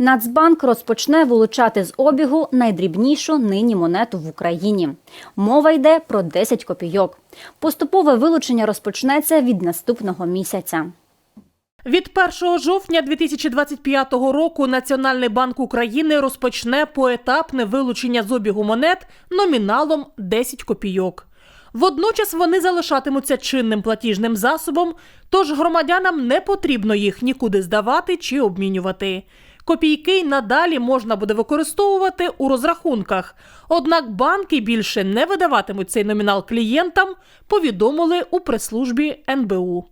Нацбанк розпочне вилучати з обігу найдрібнішу нині монету в Україні. Мова йде про 10 копійок. Поступове вилучення розпочнеться від наступного місяця. Від 1 жовтня 2025 року Національний банк України розпочне поетапне вилучення з обігу монет номіналом 10 копійок. Водночас вони залишатимуться чинним платіжним засобом, тож громадянам не потрібно їх нікуди здавати чи обмінювати. Копійки й надалі можна буде використовувати у розрахунках. Однак банки більше не видаватимуть цей номінал клієнтам, повідомили у прес-службі НБУ.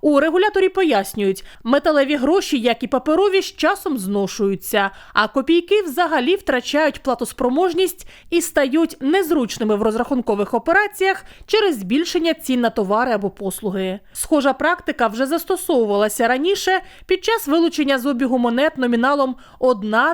У регуляторі пояснюють, металеві гроші, як і паперові, з часом зношуються, а копійки взагалі втрачають платоспроможність і стають незручними в розрахункових операціях через збільшення цін на товари або послуги. Схожа практика вже застосовувалася раніше під час вилучення з обігу монет номіналом 1, 2,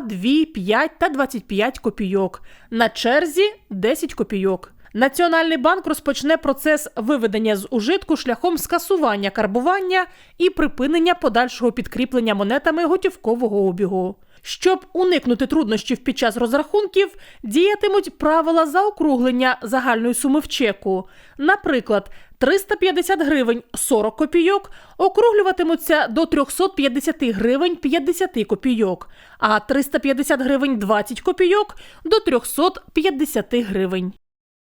5 та 25 копійок. На черзі 10 копійок. Національний банк розпочне процес виведення з ужитку шляхом скасування карбування і припинення подальшого підкріплення монетами готівкового обігу. Щоб уникнути труднощів під час розрахунків, діятимуть правила заокруглення загальної суми в чеку. Наприклад, 350 гривень 40 копійок округлюватимуться до 350 гривень 50 копійок, а 350 гривень 20 копійок до 350 гривень.